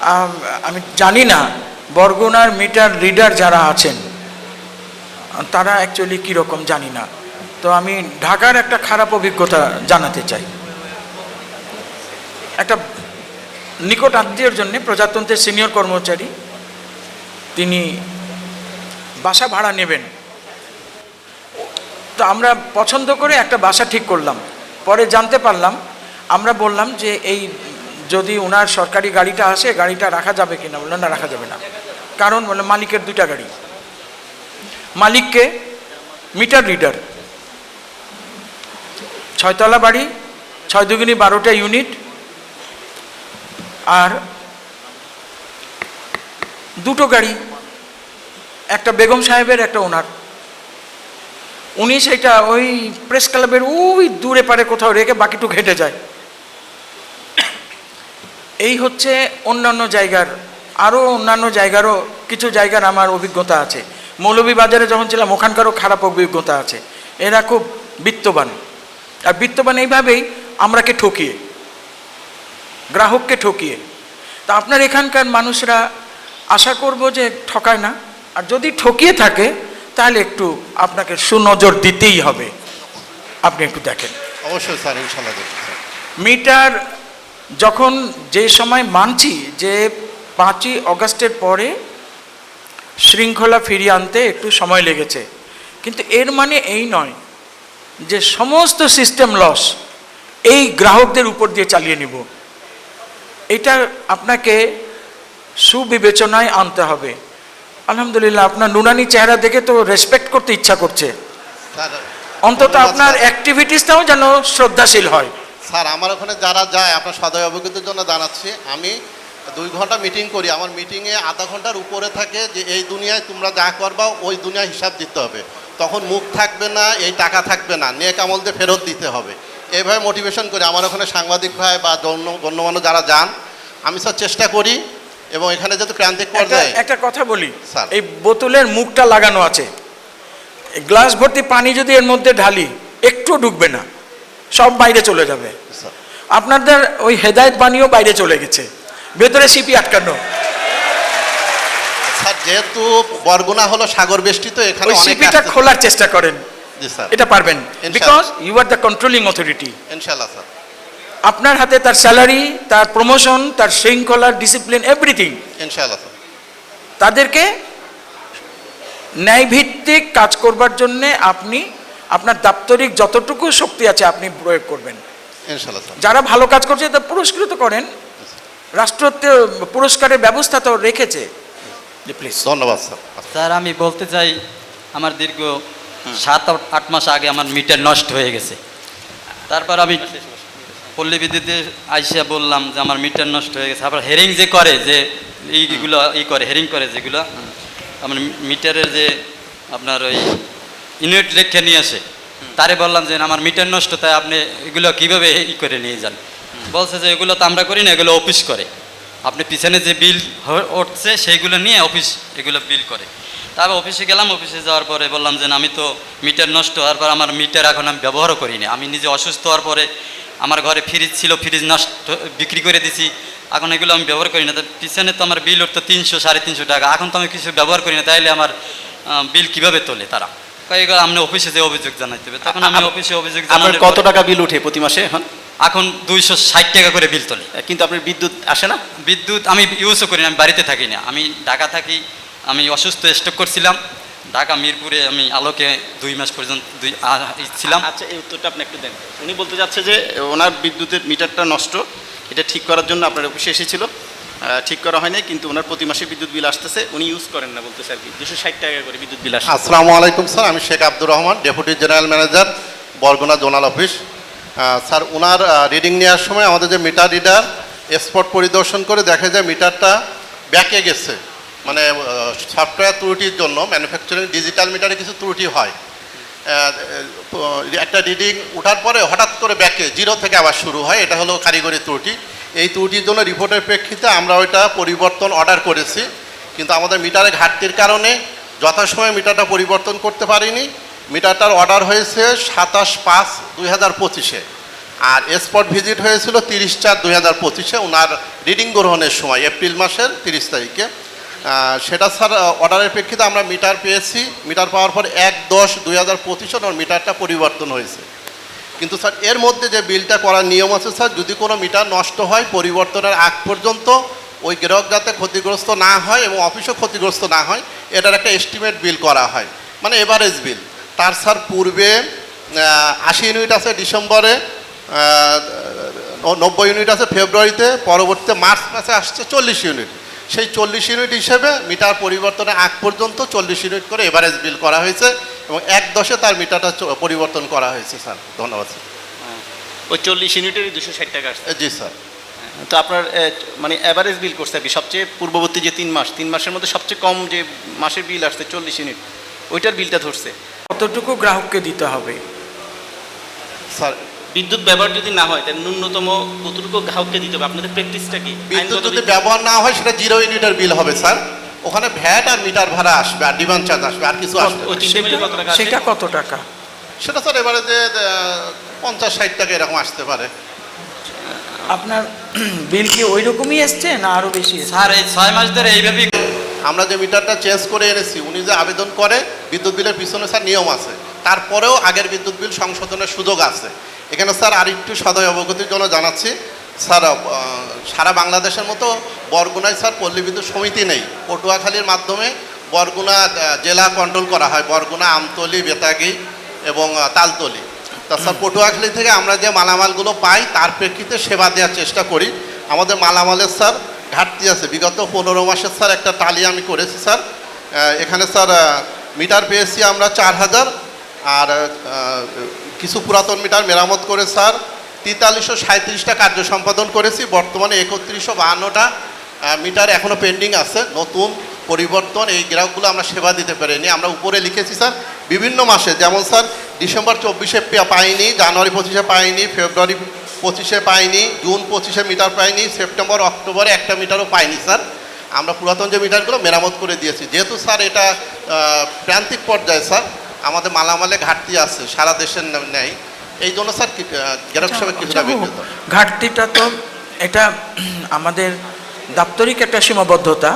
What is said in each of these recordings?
আম, জানি না বরগুনার মিটার রিডার যারা আছেন তারা অ্যাকচুয়ালি কীরকম জানি না। তো আমি ঢাকার একটা খারাপ অভিজ্ঞতা জানাতে চাই। একটা নিকট আত্মীয়র জন্য প্রজাতন্ত্রের সিনিয়র কর্মচারী তিনি বাসা ভাড়া নেবেন। তো আমরা পছন্দ করে একটা বাসা ঠিক করলাম। পরে জানতে পারলাম আমরা বললাম যে এই যদি ওনার সরকারি গাড়িটা আসে, গাড়িটা রাখা যাবে কিনা? বললেন না, রাখা যাবে না। কারণ বললাম মালিকের দুইটা গাড়ি। মালিককে মিটার রিডার, ছয়তলা বাড়ি, ছয় দুগুনি বারোটা ইউনিট, আর দুটো গাড়ি, একটা বেগম সাহেবের, একটা ওনার। উনি সেটা ওই প্রেস ক্লাবের ওই দূরে পারে কোথাও রেখে বাকিটুক হেঁটে যায়। এই হচ্ছে অন্যান্য জায়গার আরও অন্যান্য জায়গারও কিছু জায়গার আমার অভিজ্ঞতা আছে। মৌলভীবাজারে যখন ছিলাম ওখানকারও খারাপ অভিজ্ঞতা আছে। এরা খুব বিত্তবান। আর বিত্তবান এইভাবেই আমরাকে ঠকিয়ে গ্রাহককে ঠকিয়ে। তা আপনার এখানকার মানুষরা আশা করব যে ঠকায় না। আর যদি ঠকিয়ে থাকে তাহলে একটু আপনাকে সুনজর দিতেই হবে। আপনি একটু দেখেন। অবশ্যই স্যার ইনশাল্লাহ মিটার যখন যে সময় মানছি যে পাঁচই অগস্টের পরে শৃঙ্খলা ফিরিয়ে আনতে একটু সময় লেগেছে কিন্তু এর মানে এই নয় যে সমস্ত সিস্টেম লস এই গ্রাহকদের উপর দিয়ে চালিয়ে নিব। এটা আপনাকে সুবিবেচনায় আনতে হবে। আলহামদুলিল্লাহ আপনার নুনানি চেহারা দেখে তো রেসপেক্ট করতে ইচ্ছা করছে। অন্তত আপনার। অ্যাক্টিভিটিসটাও যেন শ্রদ্ধাশীল হয়। স্যার আমার ওখানে যারা যায় আপনার সদয় অভিজ্ঞতার জন্য জানাচ্ছি আমি দুই ঘণ্টা মিটিং করি। আমার মিটিংয়ে আধা ঘণ্টার উপরে থাকে যে এই দুনিয়ায় তোমরা যা করবা ওই দুনিয়ায় হিসাব দিতে হবে। তখন মুখ থাকবে না এই টাকা থাকবে না নেক আমল দিয়ে ফেরত দিতে হবে। এইভাবে মোটিভেশন করি। আমার ওখানে সাংবাদিক ভাই বা গণ্যমান্য যারা যান আমি স্যার চেষ্টা করি এবং এখানে যেহেতু ক্রান্তিক পর্যায়ে একটা কথা বলি। স্যার। এই বোতলের মুখটা লাগানো আছে। গ্লাস ভর্তি পানি যদি এর মধ্যে ঢালি একটু ঢুকবে না। সব বাইরে চলে যাবে। আপনাদের ওই হেদায়েত পানিও বাইরে চলে গেছে। ভেতরে সিপি আটকানো। স্যার যেহেতু বরগুনা হলো সাগর বেষ্টিত এখানে সিপিটা খোলার চেষ্টা করেন। এটা পারবেন। Because you are the controlling authority sir. আপনার হাতে তার স্যালারি তার প্রমোশন তার শৃঙ্খলা ডিসিপ্লিন এভরিথিং ইনশাল্লাহ স্যার। তাদেরকে ন্যায়ভিত্তিক কাজ করবার জন্য আপনি আপনার দাপ্তরিক যতটুকু শক্তি আছে আপনি প্রয়োগ করবেন। যারা ভালো কাজ করছে তা পুরস্কৃত করেন। রাষ্ট্র পুরস্কারের ব্যবস্থা তো রেখেছে। প্লিজ ধন্যবাদ স্যার। স্যার আমি বলতে চাই আমার দীর্ঘ সাত আট- আট মাস আগে আমার মিটার নষ্ট হয়ে গেছে। তারপর আমি পল্লী বিদ্যুতে আইসা বললাম যে আমার মিটার নষ্ট হয়ে গেছে। আবার হেরিং যে করে যে এইগুলো ই করে হেরিং করে যেগুলো আমার মিটারের যে আপনার ওই ইউনিট রেখে নিয়ে আসে। তারে বললাম যে আমার মিটার নষ্ট তাই আপনি এগুলো কীভাবে ই করে নিয়ে যান? বলছে যে এগুলো তো আমরা করি না এগুলো অফিস করে। আপনি পিছনে যে বিল উঠছে সেইগুলো নিয়ে অফিস এগুলো বিল করে। তারপর অফিসে গেলাম অফিসে যাওয়ার পরে বললাম যে আমি তো মিটার নষ্ট হওয়ার পর আমার মিটার এখন আমি ব্যবহারও করি না। আমি নিজে অসুস্থ হওয়ার পরে আমার ঘরে ফ্রিজ ছিল ফ্রিজ নষ্ট বিক্রি করে দিছি। এখন এগুলো আমি ব্যবহার করি না। তো পিছনে তো আমার বিল উঠতো তিনশো সাড়ে তিনশো টাকা। এখন তো আমি কিছু ব্যবহার করি না তাইলে আমার বিল কীভাবে তোলে তারা? কয় এগুলো আপনি অফিসে যে অভিযোগ জানাইতে হবে তখন আমি অফিসে অভিযোগ আপনার কত টাকা বিল উঠে প্রতি মাসে এখন? এখন দুইশো ষাট টাকা করে বিল তোলে। কিন্তু আপনার বিদ্যুৎ আসে না? বিদ্যুৎ আমি ইউজও করি না আমি বাড়িতে থাকি না। আমি ঢাকা থাকি আমি অসুস্থ স্টক করছিলাম। ঢাকা মিরপুরে আমি আলোকে দুই মাস পর্যন্ত দুই ছিলাম। আচ্ছা এই উত্তরটা আপনি একটু দেন। উনি বলতে যাচ্ছে যে ওনার বিদ্যুতের মিটারটা নষ্ট এটা ঠিক করার জন্য আপনার অফিসে এসেছিল। ঠিক করা হয়নি কিন্তু ওনার প্রতি মাসে বিদ্যুৎ বিল আসতেছে, উনি ইউজ করেন না বলতেছে আর কি। দুশো ষাট টাকা করে বিদ্যুৎ বিল আসে আসসালামু আলাইকুম, স্যার। আমি Sheikh Abdur Rahman, deputy general manager, Barguna zonal office. Sir ওনার রিডিং নেওয়ার সময় আমাদের যে মিটার রিডার স্পট পরিদর্শন করে দেখা যায় মিটারটা ব্যাকে গেছে। মানে সফটওয়্যার ত্রুটির জন্য ম্যানুফ্যাকচারিং ডিজিটাল মিটারে কিছু ত্রুটি হয়। একটা রিডিং ওঠার পরে হঠাৎ করে ব্যাকে জিরো থেকে আবার শুরু হয়, এটা হলো কারিগরি ত্রুটি। এই ত্রুটির জন্য রিপোর্টের প্রেক্ষিতে আমরা ওইটা পরিবর্তন অর্ডার করেছি। কিন্তু আমাদের মিটারে ঘাটতির কারণে যথাসময়ে মিটারটা পরিবর্তন করতে পারিনি। মিটারটার অর্ডার হয়েছে সাতাশ পাঁচ দুই হাজার পঁচিশে। আর স্পট ভিজিট হয়েছিল তিরিশ চার দুই হাজার পঁচিশে ওনার রিডিং গ্রহণের সময়, এপ্রিল মাসের তিরিশ তারিখে। সেটা স্যার অর্ডারের প্রেক্ষিতে আমরা মিটার পেয়েছি। মিটার পাওয়ার পর এক দশ দুই হাজার পঁচিশে ওনার মিটারটা পরিবর্তন হয়েছে। কিন্তু স্যার, এর মধ্যে যে বিলটা করার নিয়ম আছে, স্যার, যদি কোনো মিটার নষ্ট হয় পরিবর্তনের আগ পর্যন্ত, ওই গ্রাহক যাতে ক্ষতিগ্রস্ত না হয় এবং অফিসও ক্ষতিগ্রস্ত না হয়, এটার একটা এস্টিমেট বিল করা হয় মানে এভারেজ বিল। তার স্যার পূর্বে আশি ইউনিট আছে ডিসেম্বরে নব্বই ইউনিট আছে ফেব্রুয়ারিতে, পরবর্তীতে মার্চ মাসে আসছে চল্লিশ ইউনিট সেই চল্লিশ ইউনিট হিসেবে মিটার পরিবর্তনের আগ পর্যন্ত চল্লিশ ইউনিট করে এভারেজ বিল করা হয়েছে। এবং এক দশে তার মিটারটা পরিবর্তন করা হয়েছে স্যার। ধন্যবাদ স্যার। ওই চল্লিশ ইউনিটেরই দুশো ষাট টাকা আসছে। জি স্যার। তো আপনার মানে অ্যাভারেজ বিল করছে আর কি। সবচেয়ে পূর্ববর্তী যে তিন মাস তিন মাসের মধ্যে সবচেয়ে কম যে মাসের বিল আসছে চল্লিশ ইউনিট ওইটার বিলটা ধরছে। কতটুকু গ্রাহককে দিতে হবে? স্যার বিদ্যুৎ ব্যবহার যদি না হয় তাহলে ন্যূনতম কতটুকু গ্রাহককে দিতে হবে? আপনাদের প্র্যাকটিসটা কি? বিদ্যুৎ যদি ব্যবহার না হয় সেটা জিরো ইউনিটের বিল হবে স্যার। ওখানে ভ্যাট আর মিটার ভাড়া আসবে আর ডিমান্ড চার্জ আসবে আর কিছু আসবে? সেটা কত টাকা? সেটা স্যার এবারে যে পঞ্চাশ ষাট টাকা এরকম আসতে পারে। আপনার বিল কি ওই রকমই এসছে না আরও বেশি স্যার এই ছয় মাস ধরে এইভাবেই আমরা যে মিটারটা চেঞ্জ করে এনেছি উনি যে আবেদন করে বিদ্যুৎ বিলের পিছনে স্যার নিয়ম আছে। তারপরেও আগের বিদ্যুৎ বিল সংশোধনের সুযোগ আছে। এখানে স্যার আর একটু সদয় অবগতির জন্য জানাচ্ছি স্যার সারা বাংলাদেশের মতো বরগুনায় স্যার পল্লী বিদ্যুৎ সমিতি নেই। পটুয়াখালীর মাধ্যমে বরগুনা জেলা কন্ট্রোল করা হয়। বরগুনা আমতলি বেতাগি এবং তালতলি। তা স্যার পটুয়াখালী থেকে আমরা যে মালামালগুলো পাই তার প্রেক্ষিতে সেবা দেওয়ার চেষ্টা করি। আমাদের মালামালের স্যার ঘাটতি আছে। বিগত পনেরো মাসের স্যার একটা টালি আমি করেছি স্যার। এখানে স্যার মিটার পেয়েছি আমরা চার হাজার। আর কিছু পুরাতন মিটার মেরামত করে স্যার তেতাল্লিশশো সাঁত্রিশটা কার্য সম্পাদন করেছি। বর্তমানে একত্রিশশো বাহান্নটা মিটার এখনও পেন্ডিং আছে। নতুন পরিবর্তন, এই গ্রাহকগুলো আমরা সেবা দিতে পারিনি। আমরা উপরে লিখেছি, স্যার, বিভিন্ন মাসে, যেমন, স্যার, ডিসেম্বর চব্বিশে পাইনি, জানুয়ারি পঁচিশে পাইনি, ফেব্রুয়ারি পঁচিশে পাইনি, জুন পঁচিশে মিটার পাইনি, সেপ্টেম্বর, অক্টোবরে একটা মিটারও পাইনি, স্যার। আমরা পুরাতন যে মিটারগুলো মেরামত করে দিয়েছি। যেহেতু, স্যার, এটা প্রান্তিক পর্যায়ে, স্যার, আমাদের মালামালে ঘাটতি আছে, সারা দেশের ন- নেই এই জন্য স্যার গ্রাহক কিছুটা ঘাটতিটা তো এটা আমাদের দাপ্তরিক একটা সীমাবদ্ধতা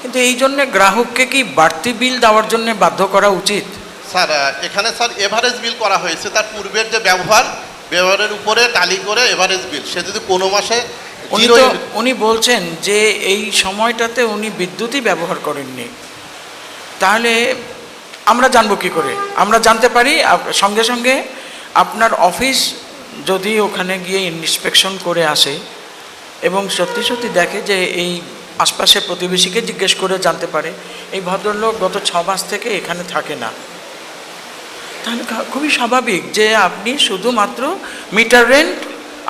কিন্তু এই জন্যে গ্রাহককে কি বাড়তি বিল দেওয়ার জন্য বাধ্য করা উচিত? স্যার এখানে স্যার এভারেজ বিল করা হয়েছে। তার পূর্বের যে ব্যবহার ব্যবহারের উপরে টালি করে এভারেজ বিল সে যদি কোনো মাসে উনি তো উনি বলছেন যে এই সময়টাতে উনি বিদ্যুৎই ব্যবহার করেননি। তাহলে আমরা জানব কি করে? আমরা জানতে পারি সঙ্গে সঙ্গে আপনার অফিস যদি ওখানে গিয়ে ইন্সপেকশন করে আসে এবং সত্যি সত্যি দেখে যে এই আশপাশের প্রতিবেশীকে জিজ্ঞেস করে জানতে পারে এই ভদ্রলোক গত ছ মাস থেকে এখানে থাকে না। তাহলে খুবই স্বাভাবিক যে আপনি শুধুমাত্র মিটার রেন্ট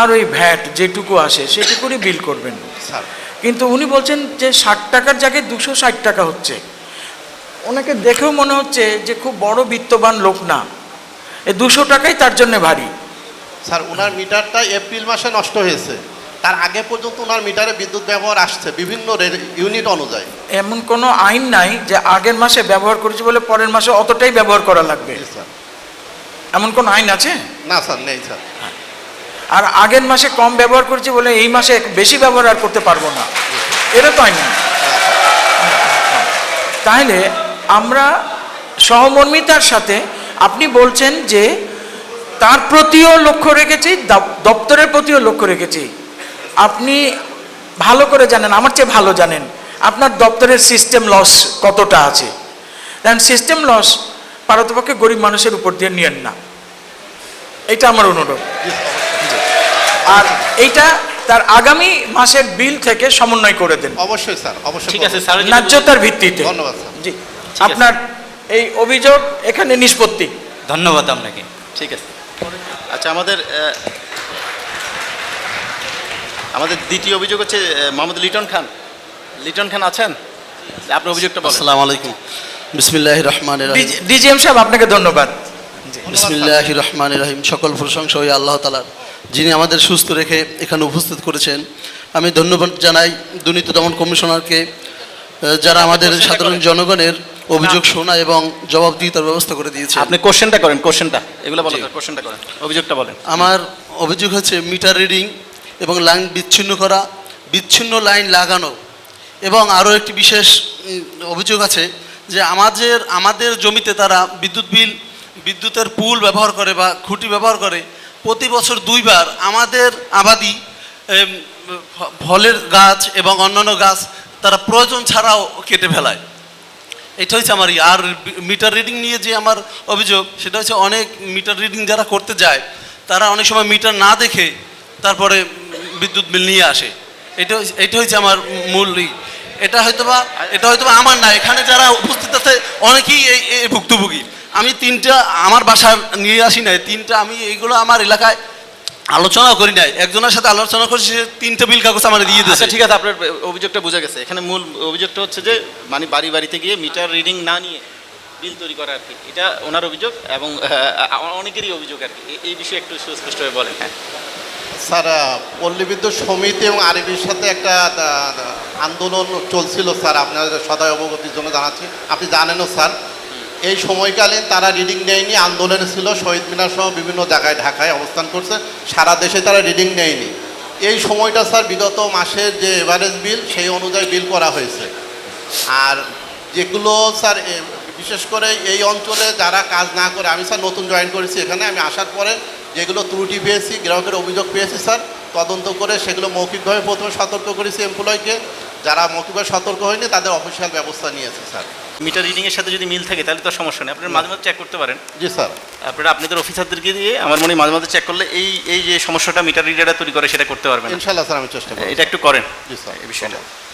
আর ওই ভ্যাট যেটুকু আসে সেটুকুরই বিল করবেন। স্যার। কিন্তু উনি বলছেন যে ষাট টাকার জায়গায় দুশো ষাট টাকা হচ্ছে। ওনাকে দেখেও মনে হচ্ছে যে খুব বড় বিত্তবান লোক না। এই দুশো টাকাই তার জন্য ভারী। স্যার ওনার মিটারটা এপ্রিল মাসে নষ্ট হয়েছে। তার আগে পর্যন্ত ওনার মিটারে বিদ্যুৎ ব্যবহার আসছে বিভিন্ন ইউনিট অনুযায়ী। এমন কোনো আইন নাই যে আগের মাসে ব্যবহার করেছি বলে পরের মাসে অতটাই ব্যবহার করা লাগবে। স্যার। এমন কোনো আইন আছে? না স্যার নেই স্যার। আর আগের মাসে কম ব্যবহার করেছি বলে এই মাসে বেশি ব্যবহার আর করতে পারব না। এটা তো আইন তাহলে আমরা সহমর্মিতার সাথে আপনি বলছেন যে তার প্রতিও লক্ষ্য রেখেছি দপ- দপ্তরের প্রতিও লক্ষ্য রেখেছি। আপনি ভালো করে জানেন আমার চেয়ে ভালো জানেন আপনার দপ্তরের সিস্টেম লস কতটা আছে। কারণ সিস্টেম লস পারতপক্ষে গরিব মানুষের উপর দিয়ে নিয়েন না। এটা আমার অনুরোধ। আর এইটা তার আগামী মাসের বিল থেকে সমন্বয় করে দেন। অবশ্যই স্যার অবশ্যই ঠিক আছে স্যার ন্যায্যতার ভিত্তিতে। ধন্যবাদ স্যার। জি। আপনার এই অভিযোগ এখানে নিষ্পত্তি। ধন্যবাদ আপনাকে। ঠিক আছে। আচ্ছা আমাদের আমাদের দ্বিতীয় অভিযোগ হচ্ছে মোহাম্মদ লিটন খান। লিটন খান আছেন? আপনার অভিযোগটা বলেন। আসসালামু আলাইকুম। বিসমিল্লাহ রহমান রহিম। ডিজিএম সাহেব আপনাকে ধন্যবাদ। বিসমিল্লাহ রহমান রহিম। সকল প্রশংসা ওই আল্লাহ তালার যিনি আমাদের সুস্থ রেখে এখানে উপস্থিত করেছেন। আমি ধন্যবাদ জানাই দুর্নীতি দমন কমিশনারকে যারা আমাদের সাধারণ জনগণের অভিযোগ শোনা এবং জবাব জবাবদিহিতার ব্যবস্থা করে দিয়েছে। আপনি কোশ্চেনটা করেন কোশ্চেনটা। এগুলো বলেন কোশ্চেনটা করেন অভিযোগটা বলেন। আমার অভিযোগ হচ্ছে মিটার রিডিং এবং লাইন বিচ্ছিন্ন করা বিচ্ছিন্ন লাইন লাগানো এবং আরও একটি বিশেষ অভিযোগ আছে যে আমাদের আমাদের জমিতে তারা বিদ্যুৎ বিল বিদ্যুতের পুল ব্যবহার করে বা খুঁটি ব্যবহার করে প্রতি বছর দুইবার আমাদের আবাদি ফলের গাছ এবং অন্যান্য গাছ তারা প্রয়োজন ছাড়াও কেটে ফেলায়। এটা হচ্ছে আমার। আর মিটার রিডিং নিয়ে যে আমার অভিযোগ, সেটা হচ্ছে অনেক মিটার রিডিং যারা করতে যায়, তারা অনেক সময় মিটার না দেখে তারপরে বিদ্যুৎ বিল নিয়ে আসে এটা এটা হচ্ছে আমার মূল এটা হয়তো বা এটা হয়তো বা আমার না, এখানে যারা উপস্থিত আছে, অনেকেই এই ভুক্তভোগী আমি তিনটা আমার বাসায় নিয়ে আসি নাই, তিনটা আমি এইগুলো আমার এলাকায় আলোচনা করি নাই। একজনের সাথে আলোচনা করছি সে তিনটা বিল কাগজ আমার দিয়ে দিয়েছে। আচ্ছা ঠিক আছে আপনার অভিযোগটা বোঝা গেছে। এখানে মূল অভিযোগটা হচ্ছে যে মানে বাড়ি বাড়িতে গিয়ে মিটার রিডিং না নিয়ে বিল তৈরি করা আর কি। এটা ওনার অভিযোগ এবং অনেকেরই অভিযোগ আর কি। এই বিষয়ে একটু সুস্পষ্টভাবে বলেন হ্যাঁ। স্যার আহ, পল্লী বিদ্যুৎ সমিতি এবং আরবির সাথে একটা আন্দোলন চলছিল স্যার। আপনাদের সদয় অবগতির জন্য জানাচ্ছি। আপনি জানেনও স্যার এই সময়কালীন তারা রিডিং নেয়নি, আন্দোলনে ছিল, শহীদ মিনার সহ বিভিন্ন জায়গায়, ঢাকায় অবস্থান করছে, সারা দেশে তারা রিডিং নেয়নি। এই সময়টা স্যার বিগত মাসের যে এভারেজ বিল সেই অনুযায়ী বিল করা হয়েছে। আর যেগুলো স্যার বিশেষ করে এই অঞ্চলে যারা কাজ না করে, আমি স্যার নতুন জয়েন করেছি এখানে, আমি আসার পরে যেগুলো ত্রুটি পেয়েছি, গ্রাহকের অভিযোগ পেয়েছি স্যার, তদন্ত করে সেগুলো মৌখিকভাবে প্রথমে সতর্ক করেছি এমপ্লয়কে যারা মৌখিকভাবে সতর্ক হয়নি তাদের অফিসিয়াল ব্যবস্থা নিয়েছে স্যার। মিটার রিডিংয়ের এর সাথে যদি মিল থাকে তাহলে তো সমস্যা নেই। আপনার মাঝে মাঝে চেক করতে পারেন। জি স্যার। আপনারা আপনাদের অফিসারদেরকে দিয়ে আমার মনে হয় মাঝে মাঝে চেক করলে এই এই যে সমস্যাটা মিটার রিডারটা তৈরি করে সেটা করতে পারবেন। ইনশাআল্লাহ স্যার আমি চেষ্টা করব এটা একটু করেন। জি স্যার। এই বিষয়টা।